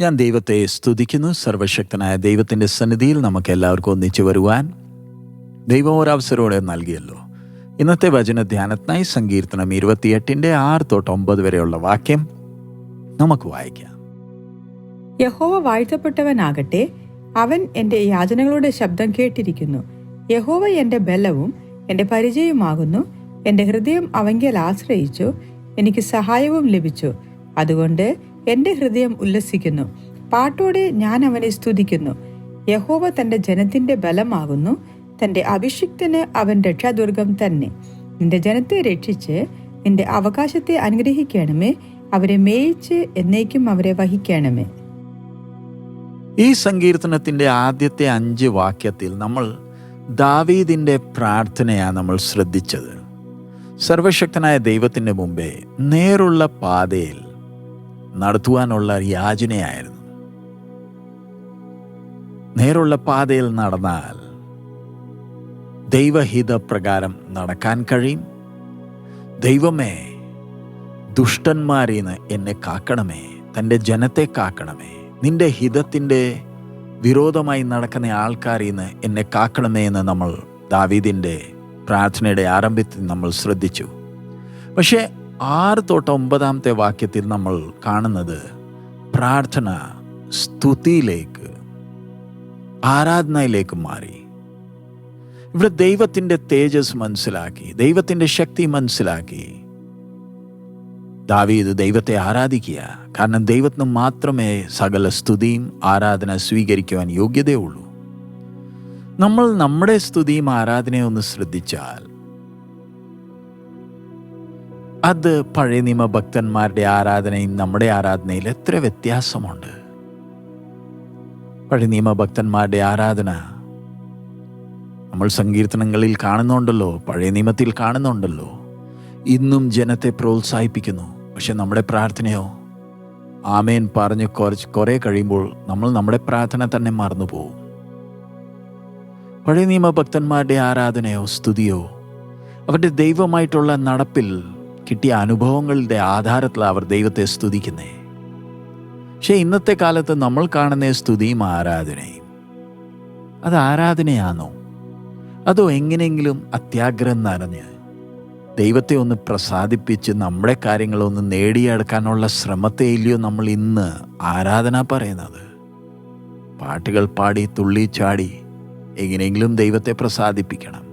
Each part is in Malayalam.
ഞാൻ ദൈവത്തെ സ്തുതിക്കുന്നു. സർവശക്തനായ ദൈവത്തിന്റെ സന്നിധിയിൽ നമുക്ക് എല്ലാവർക്കും ഒന്നിച്ചു വരുവാൻ ദൈവം ഒരവസരോടെ നൽകിയല്ലോ. ഇന്നത്തെ വചന ധ്യാനത്തിനായി സങ്കീർത്തനം ഇരുപത്തിയെട്ടിന്റെ ആറ് തൊട്ട് ഒമ്പത് വരെയുള്ള വാക്യം നമുക്ക് വായിക്കാം. യഹോവ വാഴ്ത്തപ്പെട്ടവനാകട്ടെ അവൻ എന്റെ യാചനകളുടെ ശബ്ദം കേട്ടിരിക്കുന്നു. യഹോവ എന്റെ ബലവും എന്റെ പരിചയമാകുന്നു എന്റെ ഹൃദയം അവങ്കൽ ആശ്രയിച്ചു എനിക്ക് സഹായവും ലഭിച്ചു. അതുകൊണ്ട് എന്റെ ഹൃദയം ഉല്ലസിക്കുന്നു. പാട്ടോടെ ഞാൻ അവനെ സ്തുതിക്കുന്നു. യഹോവ തന്റെ ജനത്തിന്റെ ബലമാകുന്നു. തന്റെ അഭിഷിക്തന് അവൻ രക്ഷാദുർഗം തന്നെ. നിന്റെ ജനത്തെ രക്ഷിച്ച് നിന്റെ അവകാശത്തെ അനുഗ്രഹിക്കണമേ. അവരെ മേയിച്ച് എന്നേക്കും അവരെ വഹിക്കണമേ. ഈ സങ്കീർത്തനത്തിന്റെ ആദ്യത്തെ അഞ്ച് വാക്യത്തിൽ നമ്മൾ ദാവീദിന്റെ പ്രാർത്ഥനയാണ് നമ്മൾ ശ്രദ്ധിച്ചത്. സർവശക്തനായ ദൈവത്തിന്റെ മുമ്പേ നേരുള്ള പാതയിൽ നടത്തുവാനുള്ള യാചനയായിരുന്നു. നേരുള്ള പാതയിൽ നടന്നാൽ ദൈവഹിത പ്രകാരം നടക്കാൻ കഴിയും. ദൈവമേ ദുഷ്ടന്മാരിൽ നിന്ന് എന്നെ കാക്കണമേ തന്റെ ജനത്തെ കാക്കണമേ നിന്റെ ഹിതത്തിന്റെ വിരോധമായി നടക്കുന്ന ആൾക്കാരിൽ നിന്ന് എന്നെ കാക്കണമേ എന്ന് നമ്മൾ ദാവീദിന്റെ പ്രാർത്ഥനയുടെ ആരംഭത്തിൽ നമ്മൾ ശ്രദ്ധിച്ചു. പക്ഷേ ആറ് തൊട്ട് ഒമ്പതാമത്തെ വാക്യത്തിൽ നമ്മൾ കാണുന്നത് പ്രാർത്ഥന സ്തുതിയിലേക്ക് ആരാധനയിലേക്ക് മാറി. ഇവിടെ ദൈവത്തിന്റെ തേജസ് മനസ്സിലാക്കി ദൈവത്തിന്റെ ശക്തി മനസ്സിലാക്കി. ദാവീദ് ദൈവത്തെ ആരാധിക്കുക. കാരണം ദൈവത്തിന് മാത്രമേ സകല സ്തുതിയും ആരാധന സ്വീകരിക്കുവാൻ യോഗ്യതയുള്ളൂ. നമ്മൾ നമ്മുടെ സ്തുതിയും ആരാധനയും ഒന്ന് ശ്രദ്ധിച്ചാൽ അത് പഴയ നിയമ ഭക്തന്മാരുടെ ആരാധനയും നമ്മുടെ ആരാധനയിൽ എത്ര വ്യത്യാസമുണ്ട്. പഴയ നിയമ ഭക്തന്മാരുടെ ആരാധന നമ്മൾ സങ്കീർത്തനങ്ങളിൽ കാണുന്നുണ്ടല്ലോ പഴയ നിയമത്തിൽ കാണുന്നുണ്ടല്ലോ. ഇന്നും ജനത്തെ പ്രോത്സാഹിപ്പിക്കുന്നു. പക്ഷെ നമ്മുടെ പ്രാർത്ഥനയോ? ആമേൻ പറഞ്ഞ് കുറച്ച് കുറേ കഴിയുമ്പോൾ നമ്മൾ നമ്മുടെ പ്രാർത്ഥന തന്നെ മറന്നു പോകും പഴയ നിയമ ഭക്തന്മാരുടെ ആരാധനയോ സ്തുതിയോ അവരുടെ ദൈവമായിട്ടുള്ള നടപ്പിൽ കിട്ടിയ അനുഭവങ്ങളുടെ ആധാരത്തിൽ അവർ ദൈവത്തെ സ്തുതിക്കുന്നേ. പക്ഷെ ഇന്നത്തെ കാലത്ത് നമ്മൾ കാണുന്ന സ്തുതിയും ആരാധനയും. അത് ആരാധനയാണോ? അതോ എങ്ങനെയെങ്കിലും അത്യാഗ്രഹം നിറഞ്ഞ് ദൈവത്തെ ഒന്ന് പ്രസാദിപ്പിച്ച് നമ്മുടെ കാര്യങ്ങളൊന്ന് നേടിയെടുക്കാനുള്ള ശ്രമത്തെ ഇല്ലയോ നമ്മൾ ഇന്ന് ആരാധന പറയുന്നത്? പാട്ടുകൾ പാടി തുള്ളി ചാടി എങ്ങനെയെങ്കിലും ദൈവത്തെ പ്രസാദിപ്പിക്കണം.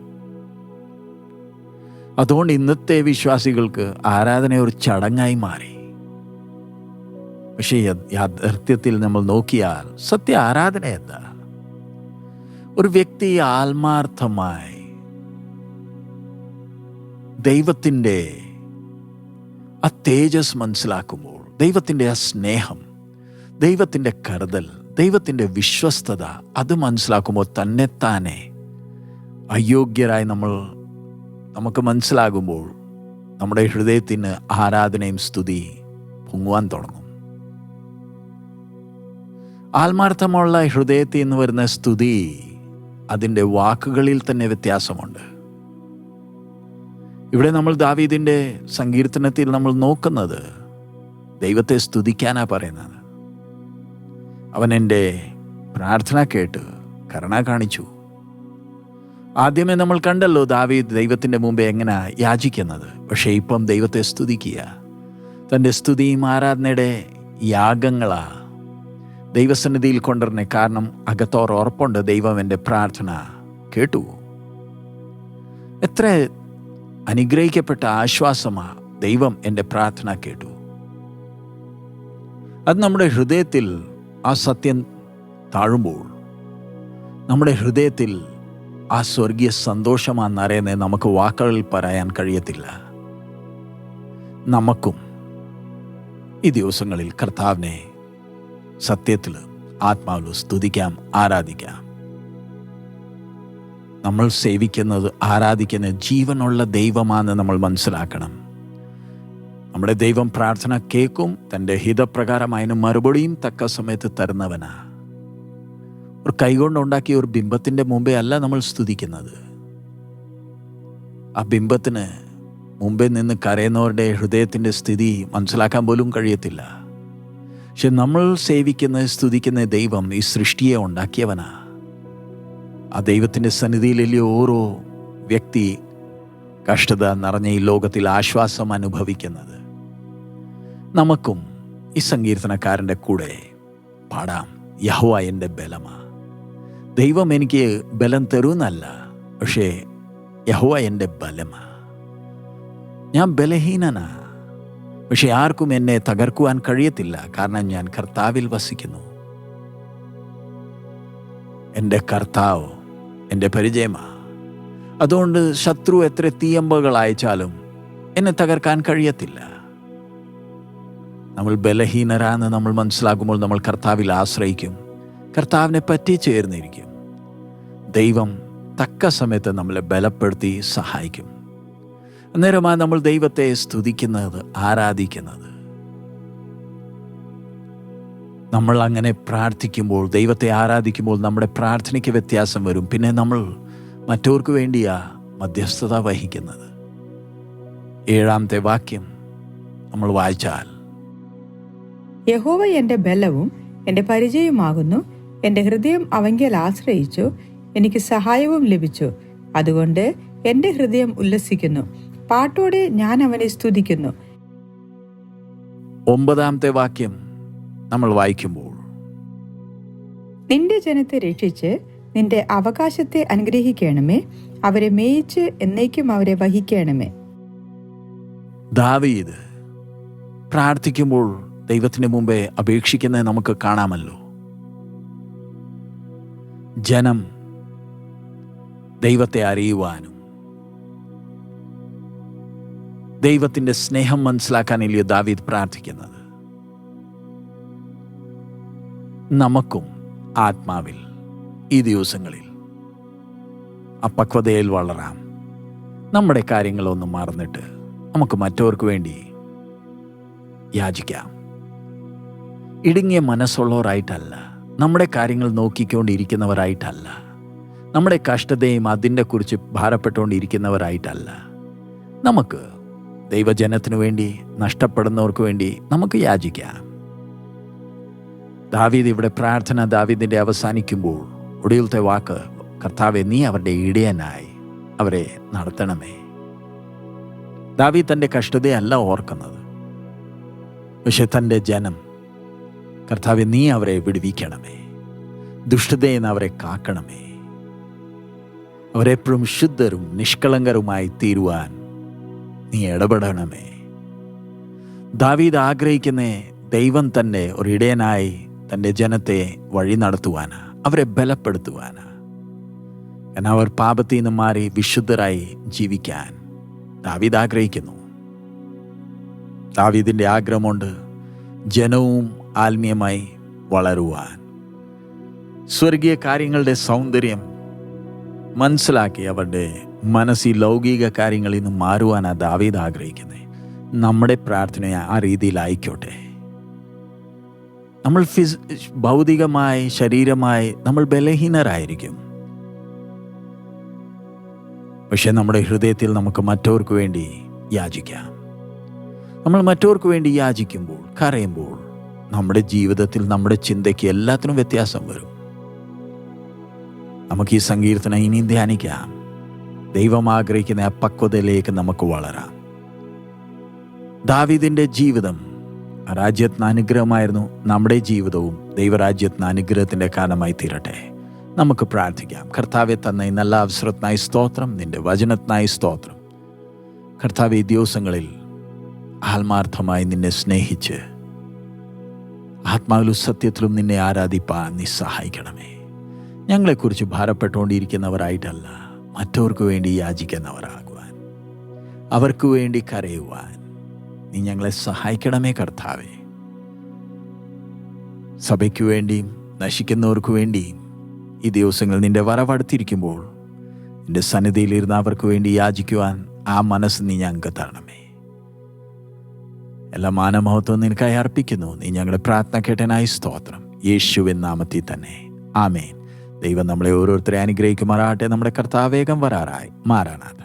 അതുകൊണ്ട് ഇന്നത്തെ വിശ്വാസികൾക്ക് ആരാധന ഒരു ചടങ്ങായി മാറി. പക്ഷേ യാഥാർത്ഥ്യത്തിൽ നമ്മൾ നോക്കിയാൽ സത്യ ആരാധന എന്താ? ഒരു വ്യക്തി ആത്മാർത്ഥമായി ദൈവത്തിന്റെ ആ തേജസ് മനസ്സിലാക്കുമ്പോൾ ദൈവത്തിന്റെ ആ സ്നേഹം ദൈവത്തിന്റെ കരുതൽ ദൈവത്തിന്റെ വിശ്വസ്തത അത് മനസ്സിലാക്കുമ്പോൾ തന്നെത്താനെ അയോഗ്യരായി നമ്മൾ നമുക്ക് മനസ്സിലാകുമ്പോൾ നമ്മുടെ ഹൃദയത്തിന് ആരാധനയും സ്തുതി പൊങ്ങുവാൻ തുടങ്ങും. ആത്മാർത്ഥമുള്ള ഹൃദയത്തിൽ നിന്ന് വരുന്ന സ്തുതി അതിന്റെ വാക്കുകളിൽ തന്നെ വ്യത്യാസമുണ്ട്. ഇവിടെ നമ്മൾ ദാവീദിന്റെ സങ്കീർത്തനത്തിൽ നമ്മൾ നോക്കുന്നത് ദൈവത്തെ സ്തുതിക്കാനാ പറയുന്നത്. അവൻ എന്റെ പ്രാർത്ഥന കേട്ട് കരുണ കാണിച്ചു. ആദ്യമേ നമ്മൾ കണ്ടല്ലോ ദാവീദ് ദൈവത്തിന്റെ മുമ്പേ എങ്ങനെ യാചിക്കുന്നത്. പക്ഷേ ഇപ്പം ദൈവത്തെ സ്തുതിക്കുക. തന്റെ സ്തുതിയും ആരാധനയുടെ യാഗങ്ങളാ ദൈവസന്നിധിയിൽ കൊണ്ടുവരണേ കാരണം അകത്തോർ ഉറപ്പുണ്ട്. ദൈവം എന്റെ പ്രാർത്ഥന കേട്ടു. എത്ര അനുഗ്രഹിക്കപ്പെട്ട ആശ്വാസമാ ദൈവം എന്റെ പ്രാർത്ഥന കേട്ടു. അത് നമ്മുടെ ഹൃദയത്തിൽ ആ സത്യം താഴുമ്പോൾ നമ്മുടെ ഹൃദയത്തിൽ ആ സ്വർഗീയ സന്തോഷമാണെന്നറിയുന്നത് നമുക്ക് വാക്കുകളിൽ പറയാൻ കഴിയത്തില്ല. നമുക്കും ഈ ദിവസങ്ങളിൽ കർത്താവിനെ സത്യത്തിൽ ആത്മാവിൽ സ്തുതിക്കാം ആരാധിക്കാം. നമ്മൾ സേവിക്കുന്നത് ആരാധിക്കുന്ന ജീവനുള്ള ദൈവമാണെന്ന് നമ്മൾ മനസ്സിലാക്കണം. നമ്മുടെ ദൈവം പ്രാർത്ഥന കേൾക്കും തന്റെ ഹിതപ്രകാരം അതിന് മറുപടിയും തക്ക സമയത്ത് തരുന്നവനാ. ഒരു കൈകൊണ്ട് ഉണ്ടാക്കിയ ഒരു ബിംബത്തിന്റെ മുമ്പേ അല്ല നമ്മൾ സ്തുതിക്കുന്നത്. ആ ബിംബത്തിന് മുമ്പേ നിന്ന് കരയുന്നവരുടെ ഹൃദയത്തിന്റെ സ്ഥിതി മനസ്സിലാക്കാൻ പോലും കഴിയത്തില്ല. പക്ഷെ നമ്മൾ സേവിക്കുന്ന സ്തുതിക്കുന്ന ദൈവം ഈ സൃഷ്ടിയെ ഉണ്ടാക്കിയവനാ. ആ ദൈവത്തിന്റെ സന്നിധിയിലെ ഓരോ വ്യക്തി കഷ്ടത നിറഞ്ഞ ഈ ലോകത്തിൽ ആശ്വാസം അനുഭവിക്കുന്നത്. നമുക്കും ഈ സങ്കീർത്തനക്കാരന്റെ കൂടെ പാടാം. യഹോവ എന്റെ ബലമാ. ദൈവം എനിക്ക് ബലം തരുമെന്നല്ല പക്ഷേ യഹോവ എന്റെ ബലമാ. ഞാൻ ബലഹീനനാ പക്ഷെ ആർക്കും എന്നെ തകർക്കുവാൻ കഴിയത്തില്ല കാരണം ഞാൻ കർത്താവിൽ വസിക്കുന്നു. എന്റെ കർത്താവ് എന്റെ പരിചയമാ. അതുകൊണ്ട് ശത്രു എത്ര തീയമ്പകൾ അയച്ചാലും എന്നെ തകർക്കാൻ കഴിയത്തില്ല. നമ്മൾ ബലഹീനരാന്ന് നമ്മൾ മനസ്സിലാക്കുമ്പോൾ നമ്മൾ കർത്താവിൽ ആശ്രയിക്കും. കർത്താവിനെ പറ്റി ചേർന്നിരിക്കും. ദൈവം തക്ക സമയത്ത് നമ്മളെ ബലപ്പെടുത്തി സഹായിക്കും. അന്നേരമാണ് നമ്മൾ ദൈവത്തെ സ്തുതിക്കുന്നത് ആരാധിക്കുന്നത്. നമ്മൾ അങ്ങനെ പ്രാർത്ഥിക്കുമ്പോൾ ദൈവത്തെ ആരാധിക്കുമ്പോൾ നമ്മുടെ പ്രാർത്ഥനയ്ക്ക് വ്യത്യാസം വരും. പിന്നെ നമ്മൾ മറ്റവർക്ക് വേണ്ടിയാ മധ്യസ്ഥത വഹിക്കുന്നത്. ഏഴാമത്തെ വാക്യം നമ്മൾ വായിച്ചാൽ യഹോവ എന്റെ ബലവും എന്റെ പരിചയമാകുന്നു എന്റെ ഹൃദയം അവങ്കൽ ആശ്രയിച്ചു എനിക്ക് സഹായവും ലഭിച്ചു. അതുകൊണ്ട് എന്റെ ഹൃദയം ഉല്ലസിക്കുന്നു. പാട്ടോടെ ഞാൻ അവനെ സ്തുതിക്കുന്നു. ഒമ്പതാമത്തെ വാക്യം നമ്മൾ വായിക്കുമ്പോൾ. നിന്റെ ജനത്തെ രക്ഷിച്ച് നിന്റെ അവകാശത്തെ അനുഗ്രഹിക്കണമേ. അവരെ മേയിച്ച് എന്നേക്കും അവരെ വഹിക്കണമേ. ദാവീദ് പ്രാർത്ഥിക്കുമ്പോൾ ദൈവത്തിന് മുമ്പേ അപേക്ഷിക്കുന്നത് നമുക്ക് കാണാമല്ലോ. ജനം ദൈവത്തെ അറിയുവാനും. ദൈവത്തിന്റെ സ്നേഹം മനസ്സിലാക്കാനില്ലയോ ദാവീദ് പ്രാർത്ഥിക്കുന്നത്? നമുക്കും ആത്മാവിൽ ഈ ദിവസങ്ങളിൽ അപക്വതയിൽ വളരാം. നമ്മുടെ കാര്യങ്ങളൊന്നും മറന്നിട്ട് നമുക്ക് മറ്റവർക്ക് വേണ്ടി യാചിക്കാം. ഇടുങ്ങിയ മനസ്സുള്ളവരായിട്ടല്ല നമ്മുടെ കാര്യങ്ങൾ നോക്കിക്കൊണ്ടിരിക്കുന്നവരായിട്ടല്ല. നമ്മുടെ കഷ്ടതയും അതിന്റെ കുറിച്ച് ഭാരപ്പെട്ടുകൊണ്ടിരിക്കുന്നവരായിട്ടല്ല. നമുക്ക് ദൈവജനത്തിനു വേണ്ടി നഷ്ടപ്പെടുന്നവർക്ക് വേണ്ടി നമുക്ക് യാചിക്കാം. ദാവീദ് ഇവിടെ പ്രാർത്ഥന ദാവീദിന്റെ അവസാനിക്കുമ്പോൾ ഒടുവിലത്തെ വാക്ക് കർത്താവെ നീ അവരുടെ ഇടയനായി അവരെ നടത്തണമേ. ദാവീദ് തന്റെ കഷ്ടതയല്ല ഓർക്കുന്നത്. പക്ഷെ തന്റെ ജനം കർത്താവെ നീ അവരെ വിടുവിക്കണമേ. ദുഷ്ടതയിൽ നിന്ന് അവരെ കാക്കണമേ. അവരെപ്പോഴും ശുദ്ധരും നിഷ്കളങ്കരുമായി തീരുവാൻ നീ ഇടപെടണമേ. ദാവീദ് ആഗ്രഹിക്കുന്ന ദൈവം തന്നെ ഒരു ഇടയനായി തന്റെ ജനത്തെ വഴി നടത്തുവാനാ അവരെ ബലപ്പെടുത്തുവാനാ. എന്നാൽ അവർ പാപത്തിൽ നിന്ന് മാറി വിശുദ്ധരായി ജീവിക്കാൻ ദാവീദ് ആഗ്രഹിക്കുന്നു. ദാവീദിന്റെ ആഗ്രഹമുണ്ട് ജനവും ആത്മീയമായി വളരുവാൻ. സ്വർഗീയ കാര്യങ്ങളുടെ സൗന്ദര്യം മനസ്സിലാക്കി അവരുടെ മനസ്സിൽ ലൗകിക കാര്യങ്ങളിൽ നിന്ന് മാറുവാനാണ് ദാവീദ് ആഗ്രഹിക്കുന്നത് നമ്മുടെ പ്രാർത്ഥന ആ രീതിയിലായിക്കോട്ടെ നമ്മൾ ഫിസ് ഭൗതികമായി ശരീരമായി നമ്മൾ ബലഹീനരായിരിക്കും. പക്ഷെ നമ്മുടെ ഹൃദയത്തിൽ നമുക്ക് മറ്റവർക്ക് വേണ്ടി യാചിക്കാം. നമ്മൾ മറ്റവർക്ക് വേണ്ടി യാചിക്കുമ്പോൾ കരയുമ്പോൾ നമ്മുടെ ജീവിതത്തിൽ നമ്മുടെ ചിന്തയ്ക്ക് എല്ലാത്തിനും വ്യത്യാസം വരും. നമുക്ക് ഈ സങ്കീർത്തനം ഇനിയും ധ്യാനിക്കാം. ദൈവം ആഗ്രഹിക്കുന്ന ആ നമുക്ക് വളരാം. ദാവീദിന്റെ ജീവിതം രാജ്യത്തിന് അനുഗ്രഹമായിരുന്നു. നമ്മുടെ ജീവിതവും ദൈവരാജ്യത്തിന് അനുഗ്രഹത്തിന്റെ കാരണമായി തീരട്ടെ. നമുക്ക് പ്രാർത്ഥിക്കാം. കർത്താവെ തന്ന ഈ നല്ല അവസരത്തിനായി സ്തോത്രം. നിന്റെ വചനത്തിനായി സ്തോത്രം. കർത്താവ് ഈ ദിവസങ്ങളിൽ ആത്മാർത്ഥമായി നിന്നെ സ്നേഹിച്ച് ആത്മാവിലും സത്യത്തിലും നിന്നെ ആരാധിപ്പാൻ നീ സഹായിക്കണമേ. ഞങ്ങളെക്കുറിച്ച് ഭാരപ്പെട്ടുകൊണ്ടിരിക്കുന്നവരായിട്ടല്ല മറ്റവർക്ക് വേണ്ടി യാചിക്കുന്നവരാകുവാൻ. അവർക്ക് വേണ്ടി കരയുവാൻ നീ ഞങ്ങളെ സഹായിക്കണമേ കർത്താവേ. സഭയ്ക്ക് വേണ്ടിയും നശിക്കുന്നവർക്ക് വേണ്ടിയും ഈ ദിവസങ്ങൾ നിന്റെ വരവടുത്തിരിക്കുമ്പോൾ നിന്റെ സന്നിധിയിലിരുന്ന് അവർക്ക് വേണ്ടി യാചിക്കുവാൻ ആ മനസ്സ് നീ ഞങ്ങൾക്ക് തരണമേ. എല്ലാ മാനമഹത്വം നിനക്കായി അർപ്പിക്കുന്നു. നീ ഞങ്ങളുടെ പ്രാർത്ഥന കേട്ടനായി സ്തോത്രം. യേശുവിൻ നാമത്തിൽ തന്നെ. ആമേൻ. ദൈവം നമ്മളെ ഓരോരുത്തരെ അനുഗ്രഹിക്കുമാറാട്ടെ നമ്മുടെ കർത്താവേഗം വരാറായി. മാറാനാഥ